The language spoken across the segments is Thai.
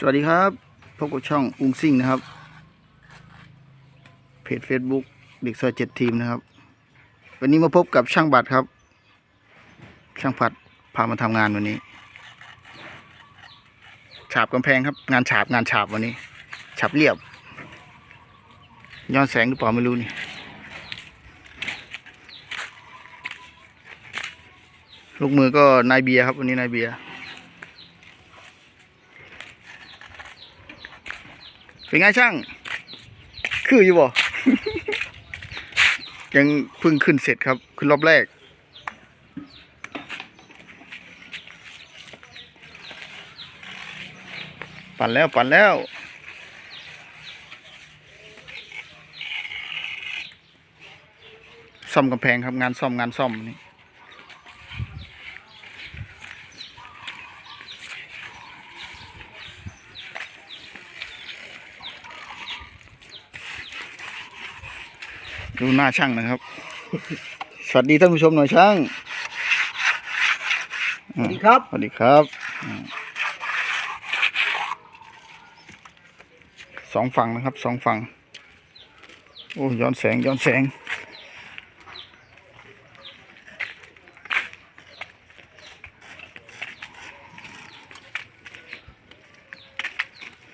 สวัสดีครับพบกับช่องอุ้งซิ่งนะครับ เพจ Facebook เด็กซอยเจ็ดทีมนะครับ วันนี้มาพบกับช่างบัตรครับ ช่างผัดพามาทำงานวันนี้ ฉาบกำแพงครับ งานฉาบงานฉาบวันนี้ ฉาบเรียบ ย้อนแสงหรือเปล่าไม่รู้นี่ลูกมือก็นายเบียร์ครับ วันนี้นายเบียร์ เป็นไงช่าง คืออยู่บ่ ยังเพิ่งขึ้นเสร็จครับ ขึ้นรอบแรก ปั่นแล้วปั่นแล้วซ่อมกำแพงครับงานซ่อมงานซ่อมนี่ ดูหน้าช่างนะครับ สวัสดีท่านผู้ชมหน่อยช่าง สวัสดีครับ สวัสดีครับอืมสองฝั่งนะครับสองฝั่ง โอ้ย้อนแสงย้อนแสง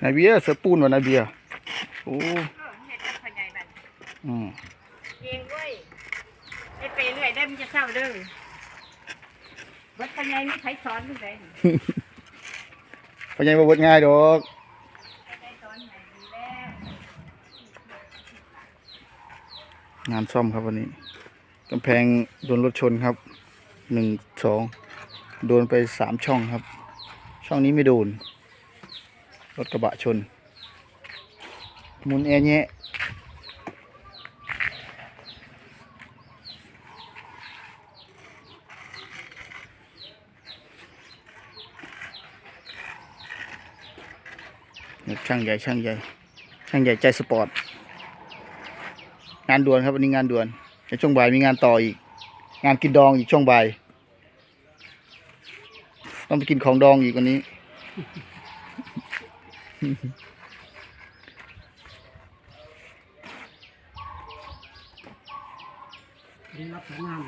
นายเบียร์เสือปูนวะนายเบียร์โอ้เออเฮ็ดกับพ่อใหญ่บัดอืม เองเว้ยเฮ็ดไปเรื่อยได้มันจะเศร้าเด้อบัดพ่อใหญ่นี่ไผสอนจังได๋พอยังบ่เบิดง่ายดอกได้องานซ่อมครับวันนี้กำแพงโดนรถชนครับหนึ่งสองโดนไปสามช่องครับ ช่องนี้ไม่โดน รถกระบะชน มุนแอแยะ นี่ช่างใหญ่ช่างใหญ่ ช่างใหญ่ใจสปอร์ต งานด่วนครับวันนี้งานด่วนในช่วงบ่ายมีงานต่ออีก งานกินดองอีกช่วงบ่าย ต้องไปกินของดองอีกวันนี้ ได้รับสายงาน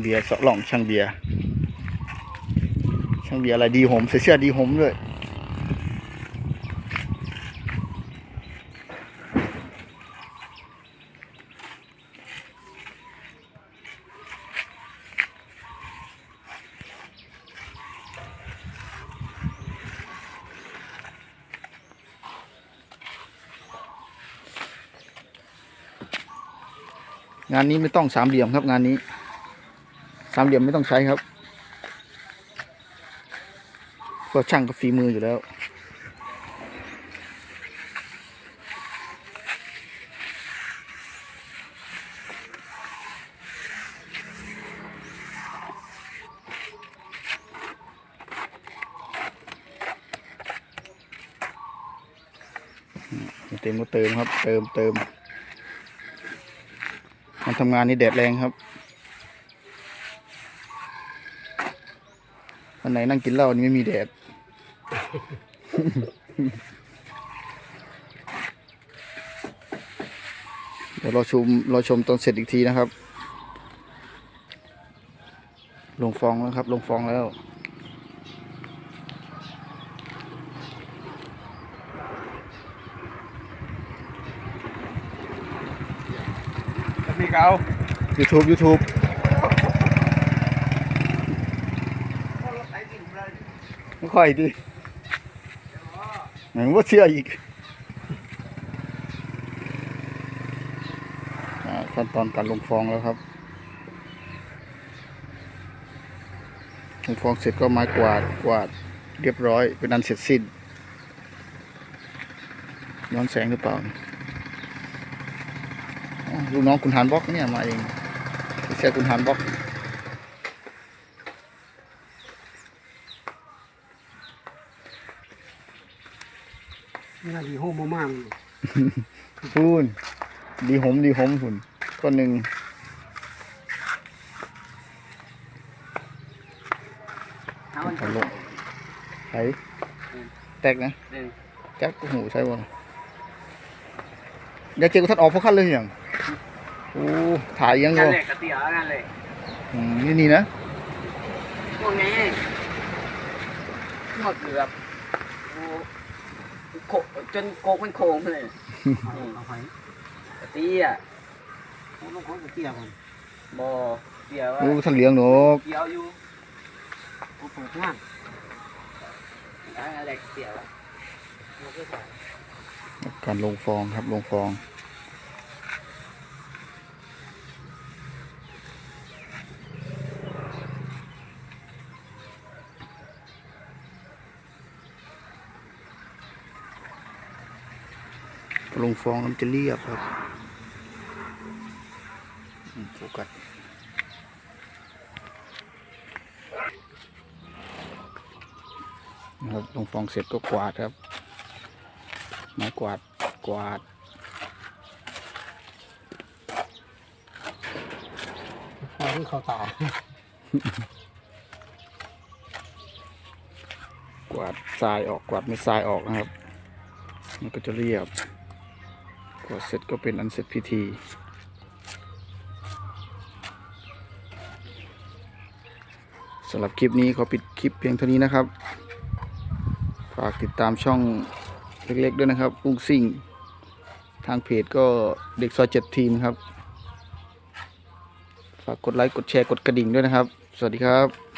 างเบียร์สาะหล่องช่างเบียร์ช่างเบียร์อะไรดีผมใส่เสื้อดีผมด้วยงานนี้ไม่ต้องสามเหลี่ยมครับงานนี้ามเหลี่ยมไม่ต้องใช้ครับเพราะช่างก็ฝีมืออยู่แล้ว เติมก็เติมครับ เติมเติมการทำงานนี่แดดแรงครับ วันไหนนั่งกินเหล้านี่ไม่มีแดด เดี๋ยวเราชมเราชมตอนเสร็จอีกทีนะครับ ลงฟองแล้วครับ ลงฟองแล้วนี่เขา YouTube YouTube ไม่ ค่อยดิเหมือนว่าเชื่ออีกอ่าขั้นตอนการลงฟองแล้วครับลงฟองเสร็จก็ไม้กวาดกวาดเรียบร้อยเป็นอันเสร็จสิ้นย้อนแสงหรือเปล่าลูกน้องคุณหานบล็อกเนี่ยมาเองเสียคุณหานบล็อก นี่นาดีโฮมมากพูนดีหมดีหมหุ่นก้อนหนึ่งเอามันเอาลงไหแตกนะหนึ่งแจ็คหูใช่บ่อย่าเจอกูทัดออกเพราะขั้นเลยอย่างโอ้ถ่ายยังนั่ก็นแหละกระเตี๋ยวนั่นเลยอืมนี่นี่นะพวกนี้หมดเลยแบบ โอ้โคจนโกกมันโค้งเลยเอาไปกระเตี้ยเอาลงของเตี้ยก่อนบ่เตี้ยว่าโอ้ท่านเลี้ยงหนกเตี้ยวอยู่เอาเปิดงานนั่นแหละกระเตี้ยวการลงฟองครับลงฟอง ลงฟองแล้วมันจะเรียบครับอืมโฟกัสนะครับลงฟองเสร็จก็กวาดครับไม้กวาดกวาดพอที่เขาตา กวาดทรายออกกวาดไม่ทรายออกนะครับ มันก็จะเรียบก วดเสร็จก็เป็นอันเสร็จพิธีสำหรับคลิปนี้ขอปิดคลิปเพียงเท่านี้นะครับ ฝากติดตามช่องเล็กๆด้วยนะครับอุ้งซิ่ง ทางเพจก็เด็กซอยเจ็ดทีมครับ ฝากกดไลค์ กดแชร์ กดกระดิ่งด้วยนะครับ สวัสดีครับ